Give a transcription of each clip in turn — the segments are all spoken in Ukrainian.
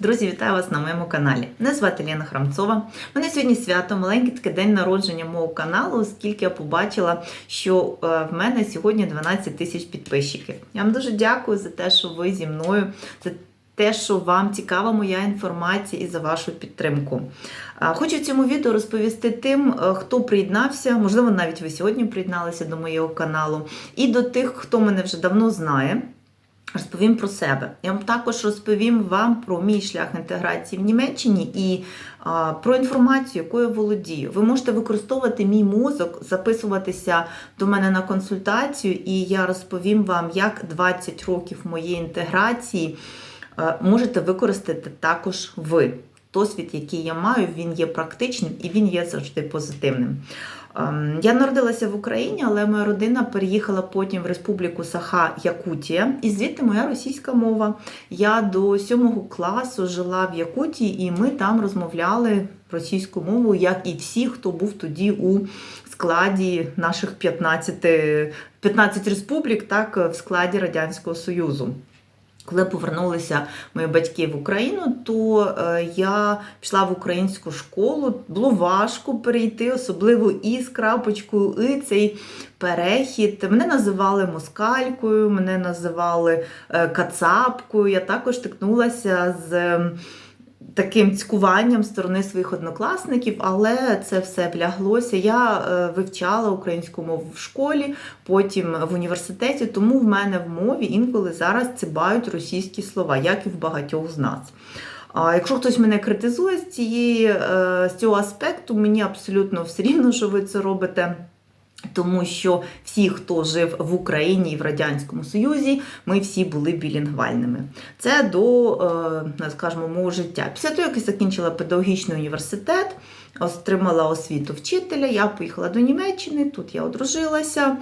Друзі, вітаю вас на моєму каналі. Мене звати Лена Храмцова. Мене сьогодні свято, маленький такий день народження мого каналу, оскільки я побачила, що е, в мене сьогодні 12 тисяч підписчиків. Я вам дуже дякую за те, що ви зі мною, за те, що вам цікава моя інформація і за вашу підтримку. Хочу в цьому відео розповісти тим, е, хто приєднався, можливо, навіть ви сьогодні приєдналися до моєго каналу, і до тих, хто мене вже давно знає. Розповім про себе. Я вам також розповім вам про мій шлях інтеграції в Німеччині і а, про інформацію, якою володію. Ви можете використовувати мій мозок, записуватися до мене на консультацію, і я розповім вам, як 20 років моєї інтеграції а, можете використати також ви. Досвід, який я маю, він є практичним і він є завжди позитивним. Ем, Я народилася в Україні, але моя родина переїхала потім в Республіку Саха Якутія, і звідти моя російська мова. Я до сьомого класу жила в Якутії, і ми там розмовляли російською мовою, як і всі, хто був тоді у складі наших 15, 15 республік, так в складі Радянського Союзу. Коли повернулися мої батьки в Україну, то е, я пішла в українську школу. Було важко перейти, особливо і з крапочкою, і цей перехід. Мене називали москалькою, мене називали е, кацапкою. Я також стикнулася з. Таким цькуванням сторони своїх однокласників, але це все вляглося. Я е, вивчала українську мову в школі, потім в університеті, тому в мене в мові інколи зараз цибають російські слова, як і в багатьох з нас. А якщо хтось мене критизує з, цієї, е, з цього аспекту, мені абсолютно все рівно, що ви це робите. Тому що всі, хто жив в Україні і в Радянському Союзі, ми всі були білінгвальними. Це до, е, скажімо, мого життя. Після того, як я закінчила педагогічний університет, отримала освіту вчителя, я поїхала до Німеччини, тут я одружилася,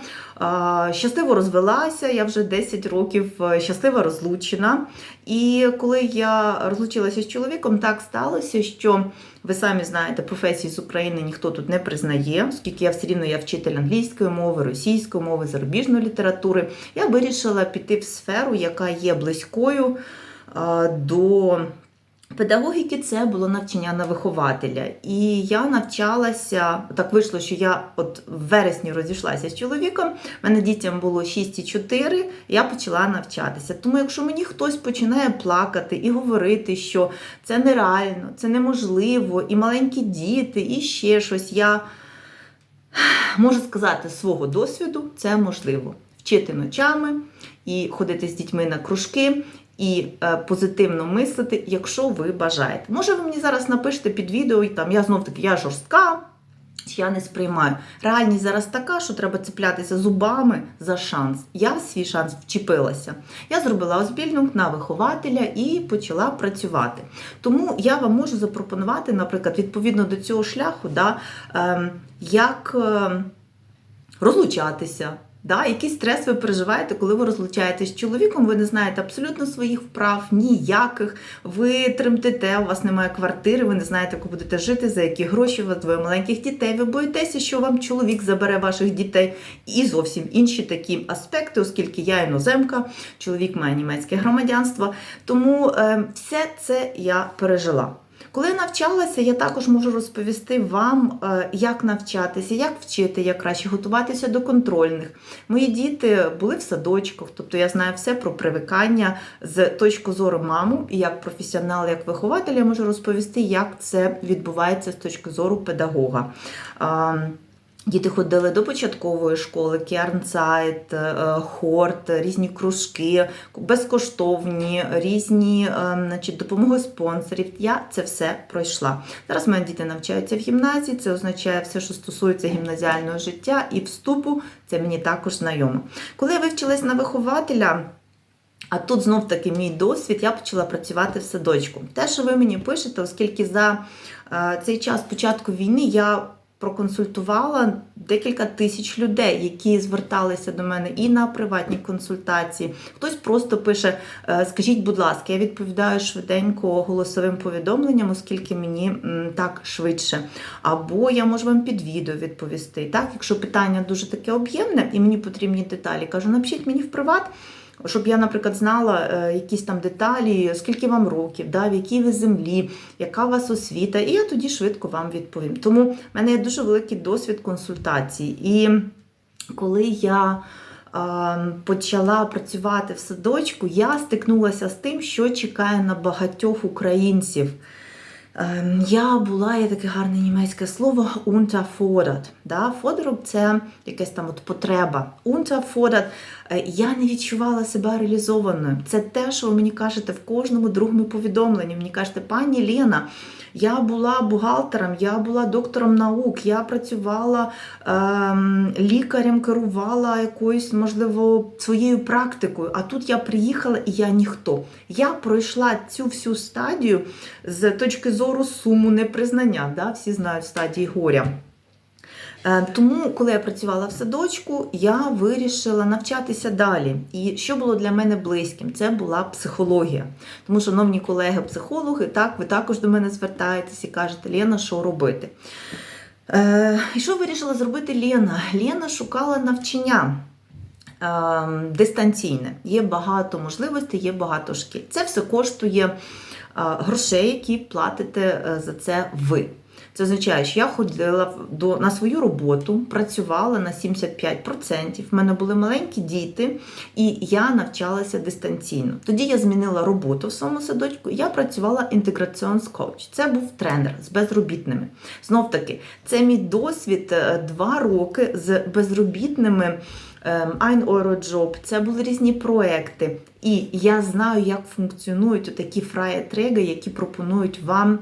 щасливо розвелася, я вже 10 років е, щасливо розлучена. І коли я розлучилася з чоловіком, так сталося, що ви самі знаєте, професії з України ніхто тут не признає, оскільки я все рівно я вчитель англійської мови, російської мови, зарубіжної літератури. Я вирішила піти в сферу, яка є близькою е, до. Педагогіки це було навчання на вихователя. І я навчалася, так вийшло, що я от в вересні розійшлася з чоловіком, в мене дітям було 6 і 4, я почала навчатися. Тому, якщо мені хтось починає плакати і говорити, що це нереально, це неможливо, і маленькі діти, і ще щось, я можу сказати з свого досвіду, це можливо. Вчити ночами і ходити з дітьми на кружки і е, позитивно мислити, якщо ви бажаєте. Може, ви мені зараз напишете під відео, і там я знов таки я жорстка, я не сприймаю. Реальність зараз така, що треба цеплятися зубами за шанс. Я в свій шанс вчепилася. Я зробила озбільнунг на вихователя і почала працювати. Тому я вам можу запропонувати, наприклад, відповідно до цього шляху, да, е, як е, розлучатися. Да, який стрес ви переживаєте, коли ви розлучаєтесь з чоловіком, ви не знаєте абсолютно своїх вправ, ніяких. Ви тремтите, у вас немає квартири, ви не знаєте, як будете жити, за які гроші, у вас двоє маленьких дітей. Ви боїтеся, що вам чоловік забере ваших дітей. І зовсім інші такі аспекти, оскільки я іноземка, чоловік має німецьке громадянство. Тому е, все це я пережила. Коли я навчалася, я також можу розповісти вам, е, як навчатися, як вчити, як краще готуватися до контрольних. Мої діти були в садочках, тобто я знаю все про привикання з точки зору маму, і як професіонал, як вихователь, я можу розповісти, як це відбувається з точки зору педагога. Діти ходили до початкової школи, Кернцайт, Хорт, різні кружки, безкоштовні, різні значить, допомоги спонсорів. Я це все пройшла. Зараз мої діти навчаються в гімназії, це означає все, що стосується гімназіального життя і вступу, це мені також знайомо. Коли я вивчилась на вихователя. А тут знов таки мій досвід, я почала працювати в садочку. Те, що ви мені пишете, оскільки за цей час початку війни я проконсультувала декілька тисяч людей, які зверталися до мене і на приватні консультації. Хтось просто пише: «Е, Скажіть, будь ласка, я відповідаю швиденько голосовим повідомленням, оскільки мені так швидше. Або я можу вам під відео відповісти. Так, Якщо питання дуже таке об'ємне і мені потрібні деталі, кажу, напишіть мені в приват. Щоб я, наприклад, знала е, якісь там деталі, скільки вам років, да, в якій ви землі, яка у вас освіта, і я тоді швидко вам відповім. Тому в мене є дуже великий досвід консультацій. І коли я е, почала працювати в садочку, я стикнулася з тим, що чекає на багатьох українців. Ем, Я була, є таке гарне німецьке слово unterfordert. Да? Fordert – це якась там от потреба. Unterfordert е, я не відчувала себе реалізованою. Це те, що ви мені кажете в кожному другому повідомленні. Мені кажете, пані Лена, я була бухгалтером, я була доктором наук, я працювала ем, лікарем, керувала якоюсь, можливо, своєю практикою. А тут я приїхала і я ніхто. Я пройшла цю всю стадію з точки зору суму, непризнання. Да? Всі знають стадії горя. Е, Тому, коли я працювала в садочку, я вирішила навчатися далі. І що було для мене близьким? Це була психологія. Тому, шановні колеги-психологи, так, ви також до мене звертаєтесь і кажете, Лена, що робити? Е, І що вирішила зробити Лена? Лена шукала навчання. е, Дистанційне. Є багато можливостей, є багато шкіл. Це все коштує грошей, які платите е, за це ви. Це означає, що я ходила до, на свою роботу, працювала на 75%. В мене були маленькі діти, і я навчалася дистанційно. Тоді я змінила роботу в своєму садочку. Я працювала інтеграціонс коуч. Це був тренер з безробітними. Знов таки, це мій досвід е, два роки з безробітними. Ein Euro Job, це були різні проекти. І я знаю, як функціонують такі фраєтреги, які пропонують вам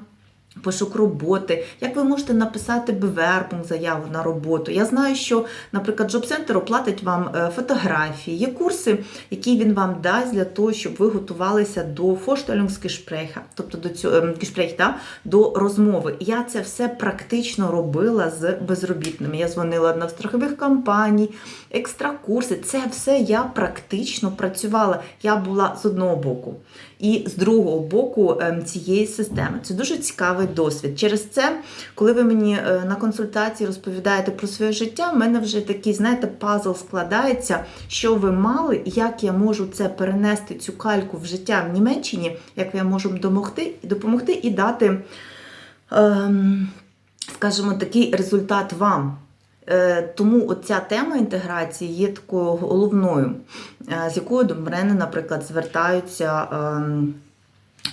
пошук роботи, як ви можете написати bewerbung, заяву на роботу. Я знаю, що, наприклад, Джоб-центр оплатить вам е, фотографії, є курси, які він вам дасть для того, щоб ви готувалися до Vorstellungsgesprächa, тобто до цього ем, да, до розмови. Я це все практично робила з безробітними. Я дзвонила на страхових компаній, екстракурси. Це все я практично працювала. Я була з одного боку і з другого боку ем, цієї системи. Це дуже цікавий досвід. Через це, коли ви мені е, на консультації розповідаєте про своє життя, в мене вже такий, знаєте, пазл складається, що ви мали, як я можу це перенести, цю кальку в життя в Німеччині, як я можу допомогти, допомогти і дати, ем, скажімо, такий результат вам. Е, Тому оця тема інтеграції є такою головною, е, з якою до мене, наприклад, звертаються ем,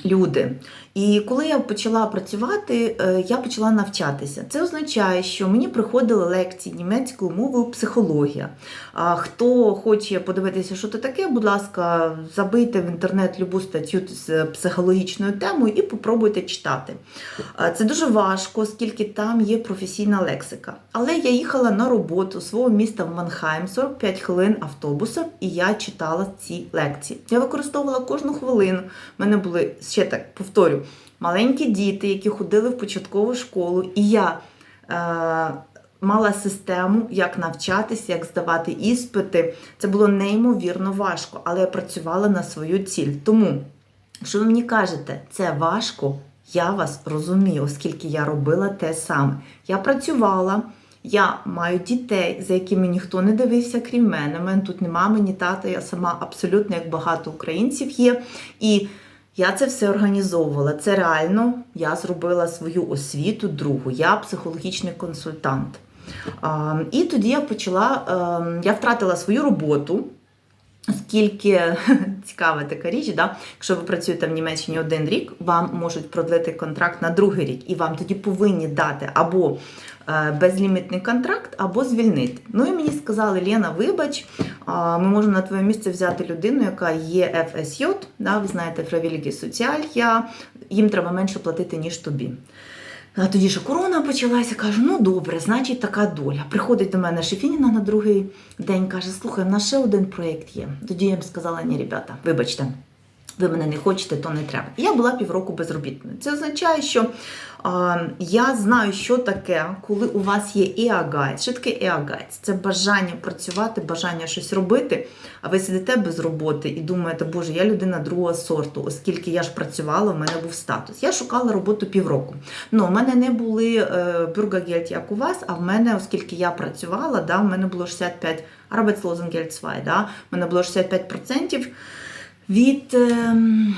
люди. І коли я почала працювати, е, я почала навчатися. Це означає, що мені приходили лекції німецькою мовою психологія. А Хто хоче подивитися, що це таке, будь ласка, забийте в інтернет любу статтю з психологічною темою і попробуйте читати. Це дуже важко, оскільки там є професійна лексика. Але я їхала на роботу свого міста в Манхайм 45 хвилин автобусом, і я читала ці лекції. Я використовувала кожну хвилину. У мене були ще так повторю маленькі діти, які ходили в початкову школу, і я. Е- Мала систему, як навчатися, як здавати іспити. Це було неймовірно важко, але я працювала на свою ціль. Тому, якщо ви мені кажете, це важко, я вас розумію, оскільки я робила те саме. Я працювала, я маю дітей, за якими ніхто не дивився, крім мене. У мене тут ні мами, ні тата, я сама абсолютно як багато українців є. І я це все організовувала. Це реально я зробила свою освіту другу. Я психологічний консультант. І тоді я почала, ем, я втратила свою роботу. Оскільки цікава така річ, да? якщо ви працюєте в Німеччині один рік, вам можуть продлити контракт на другий рік, і вам тоді повинні дати або е, безлімітний контракт, або звільнити. Ну і мені сказали, Лена, вибач, ми можемо на твоє місце взяти людину, яка є ФСЙ, да? ви знаєте, Фравілігі Соціаль, їм треба менше платити, ніж тобі. А тоді ж корона почалася, кажу, ну добре, значить така доля. Приходить до мене Шефініна на другий день, каже, слухай, в нас ще один проєкт є. Тоді я б сказала, ні, ребята, вибачте, ви мене не хочете, то не треба. Я була півроку безробітною. Це означає, що а, я знаю, що таке, коли у вас є EA-гайд. Що таке EA-гайд? Це бажання працювати, бажання щось робити, а ви сидите без роботи і думаєте, боже, я людина другого сорту, оскільки я ж працювала, у мене був статус. Я шукала роботу півроку. Ну, у мене не були е, бюргагельд, як у вас, а в мене, оскільки я працювала, да, в мене було 65 Arbeitslosengeld 2, да, в мене було 65% від. ем,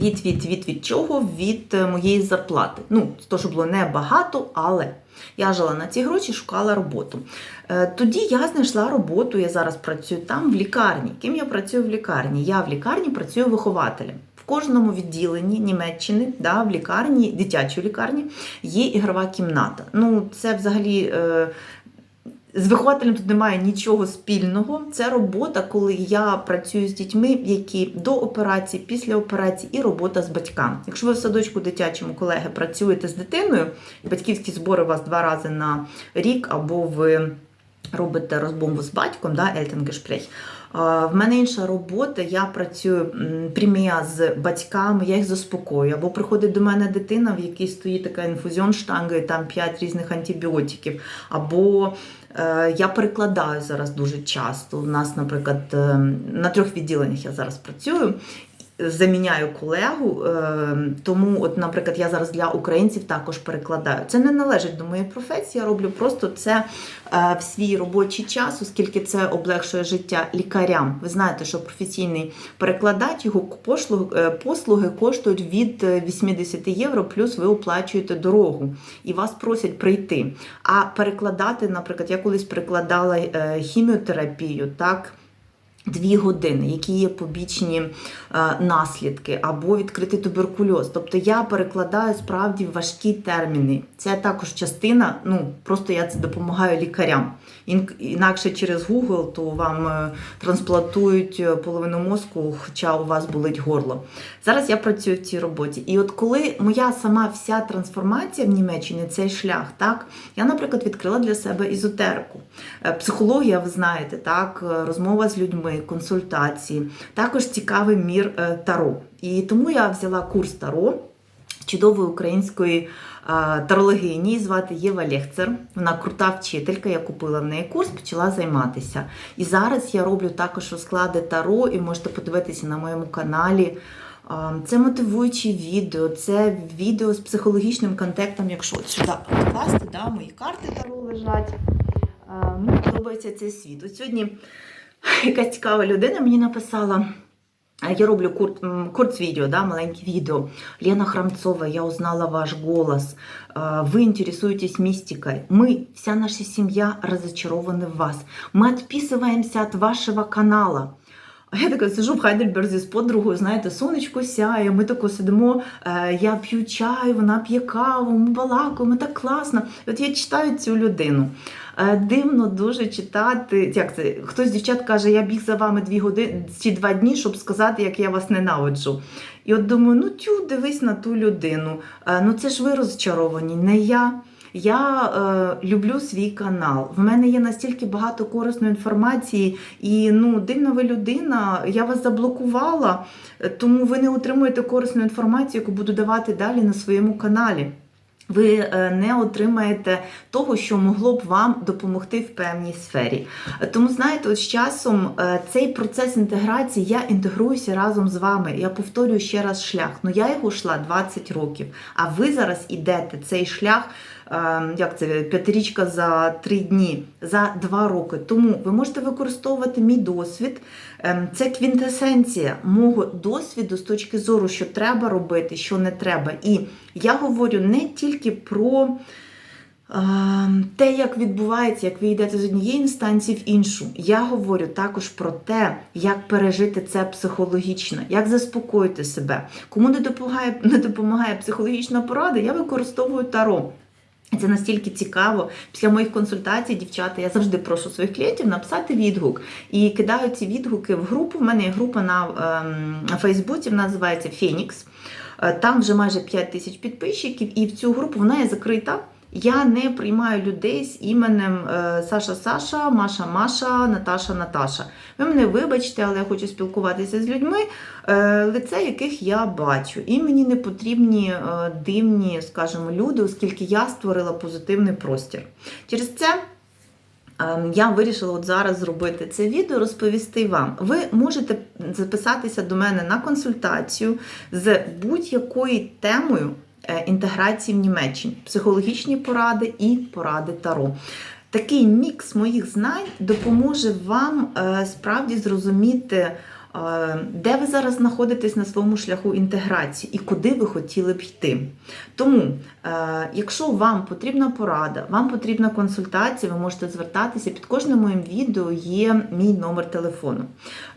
від, від, від, від чого? Від е, моєї зарплати. Ну, то, що було небагато, але я жила на ці гроші, шукала роботу. Е, Тоді я знайшла роботу, я зараз працюю там, в лікарні. Ким я працюю в лікарні? Я в лікарні працюю вихователем. В кожному відділенні Німеччини, да, в лікарні, дитячій лікарні, є ігрова кімната. Ну, це взагалі. Е, з вихователем тут немає нічого спільного. Це робота, коли я працюю з дітьми, які до операції, після операції, і робота з батьками. Якщо ви в садочку дитячому колеги працюєте з дитиною, батьківські збори у вас два рази на рік, або ви робите розмову з батьком, да, Elterngespräch, В мене інша робота, я працюю прямія з батьками, я їх заспокоюю. Або приходить до мене дитина, в якій стоїть така інфузіон-штанга, і там 5 різних антибіотиків. Або е, я перекладаю зараз дуже часто. У нас, наприклад, е, на трьох відділеннях я зараз працюю. Заміняю колегу, е, тому, от, наприклад, я зараз для українців також перекладаю. Це не належить до моєї професії, я роблю просто це е, в свій робочий час, оскільки це облегшує життя лікарям. Ви знаєте, що професійний перекладач його е, послуги коштують від е, 80 євро, плюс ви оплачуєте дорогу і вас просять прийти. А перекладати, наприклад, я колись перекладала е, хіміотерапію, так. Дві години, які є побічні е, наслідки, або відкритий туберкульоз. Тобто я перекладаю справді важкі терміни. Це також частина, ну просто я це допомагаю лікарям. Інакше через Google то вам е, трансплантують е, половину мозку, хоча у вас болить горло. Зараз я працюю в цій роботі. І от коли моя сама вся трансформація в Німеччині, цей шлях, так, я, наприклад, відкрила для себе ізотерику. Психологія, ви знаєте, так, розмова з людьми, консультації, також цікавий мір е, таро. І тому я взяла курс таро чудової української тарологині, її звати Єва Лехцер. Вона крута вчителька, я купила в неї курс, почала займатися. І зараз я роблю також розклади таро, і можете подивитися на моєму каналі. Це мотивуючі відео, це відео з психологічним контекстом, якщо от сюди покласти, да, мої карти таро лежать. Мені подобається цей світ. От сьогодні якась цікава людина мені написала. А Я роблю кур, м, курц-видео, да, маленькие видео. Лена Храмцова, я узнала ваш голос. А, Вы интересуетесь мистикой. Мы, вся наша семья, разочарованы в вас. Мы отписываемся от вашего канала. А я така сижу в Хайдельберзі з подругою, знаєте, сонечко сяє, ми тако сидимо, е, я п'ю чай, вона п'є каву, ми балакаємо, так класно. От я читаю цю людину. Е, Дивно дуже читати. Як це? Хтось з дівчат каже, я біг за вами дві години ці два дні, щоб сказати, як я вас ненавиджу. І от думаю, ну тю, дивись на ту людину. Е, Ну це ж ви розчаровані, не я. Я е, люблю свій канал. В мене є настільки багато корисної інформації, і ну, дивна ви людина, я вас заблокувала, тому ви не отримуєте корисну інформацію, яку буду давати далі на своєму каналі. Ви е, не отримаєте того, що могло б вам допомогти в певній сфері. Тому, знаєте, от з часом е, цей процес інтеграції я інтегруюся разом з вами. Я повторюю ще раз шлях. Ну я його йшла 20 років, а ви зараз ідете цей шлях. Е, Як це п'ятирічка за три дні, за два роки. Тому ви можете використовувати мій досвід. Ем, Це квінтесенція мого досвіду з точки зору, що треба робити, що не треба. І я говорю не тільки про е, те, як відбувається, як ви йдете з однієї інстанції в іншу. Я говорю також про те, як пережити це психологічно, як заспокоїти себе. Кому не допомагає, не допомагає психологічна порада, я використовую таро. Це настільки цікаво. Після моїх консультацій, дівчата, я завжди прошу своїх клієнтів написати відгук. І кидаю ці відгуки в групу. В мене є група на, ем, на Фейсбуці, вона називається Фенікс. Е, Там вже майже 5 тисяч підписчиків, і в цю групу вона є закрита. Я не приймаю людей з іменем е, Саша Саша, Маша Маша, Наташа Наташа. Ви мене вибачте, але я хочу спілкуватися з людьми, е, лице яких я бачу. І мені не потрібні е, дивні, скажімо, люди, оскільки я створила позитивний простір. Через це. Я вирішила от зараз зробити це відео, розповісти вам. Ви можете записатися до мене на консультацію з будь-якою темою інтеграції в Німеччині, психологічні поради і поради Таро. Такий мікс моїх знань допоможе вам е, справді зрозуміти, е, де ви зараз знаходитесь на своєму шляху інтеграції і куди ви хотіли б йти. Тому, е, якщо вам потрібна порада, вам потрібна консультація, ви можете звертатися. Під кожним моїм відео є мій номер телефону.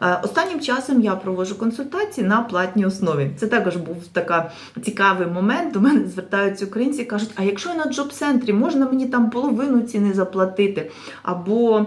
Е, Останнім часом я проводжу консультації на платній основі. Це також був така цікавий момент. До мене звертаються українці і кажуть: а якщо я на джоб-центрі, можна мені там половину ціни заплатити? Або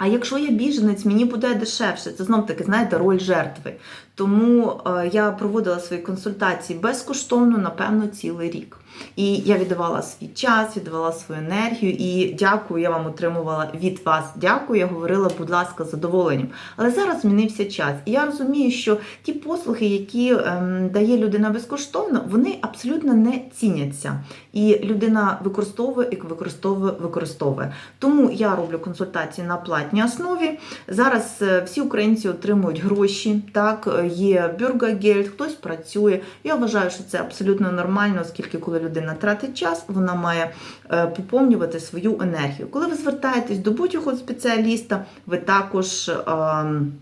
а якщо я біженець, мені буде дешевше. Це знов таки, знаєте, роль жертви. Тому е, я проводила свої консультації безкоштовно, напевно, цілий рік. І я віддавала свій час, віддавала свою енергію. І дякую, я вам отримувала від вас. Дякую, я говорила, будь ласка, з задоволенням. Але зараз змінився час. І я розумію, що ті послуги, які ем, дає людина безкоштовно, вони абсолютно не ціняться. І людина використовує і використовує, використовує. Тому я роблю консультації на платній основі. Зараз е, всі українці отримують гроші. Так, е, є бюргагельд, хтось працює. Я вважаю, що це абсолютно нормально, оскільки коли людина тратить час, вона має е, поповнювати свою енергію. Коли ви звертаєтесь до будь-якого спеціаліста, ви також. ем,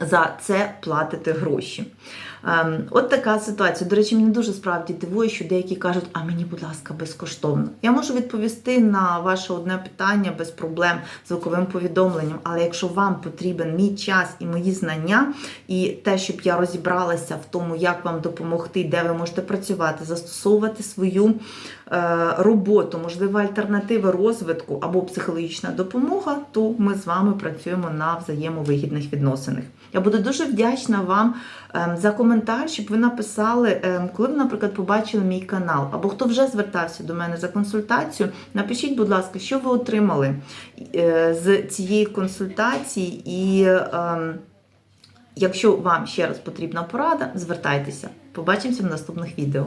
за це платите гроші. Ем, от така ситуація. До речі, мене дуже справді дивує, що деякі кажуть, а мені, будь ласка, безкоштовно. Я можу відповісти на ваше одне питання без проблем звуковим повідомленням. Але якщо вам потрібен мій час і мої знання, і те, щоб я розібралася в тому, як вам допомогти, де ви можете працювати, застосовувати свою е, роботу, можливо, альтернативи розвитку або психологічна допомога, то ми з вами працюємо на взаємовигідних відносинах. Я буду дуже вдячна вам ем, за коментар, щоб ви написали, ем, коли ви, наприклад, побачили мій канал, або хто вже звертався до мене за консультацію. Напишіть, будь ласка, що ви отримали е, з цієї консультації, і ем, якщо вам ще раз потрібна порада, звертайтеся. Побачимося в наступних відео.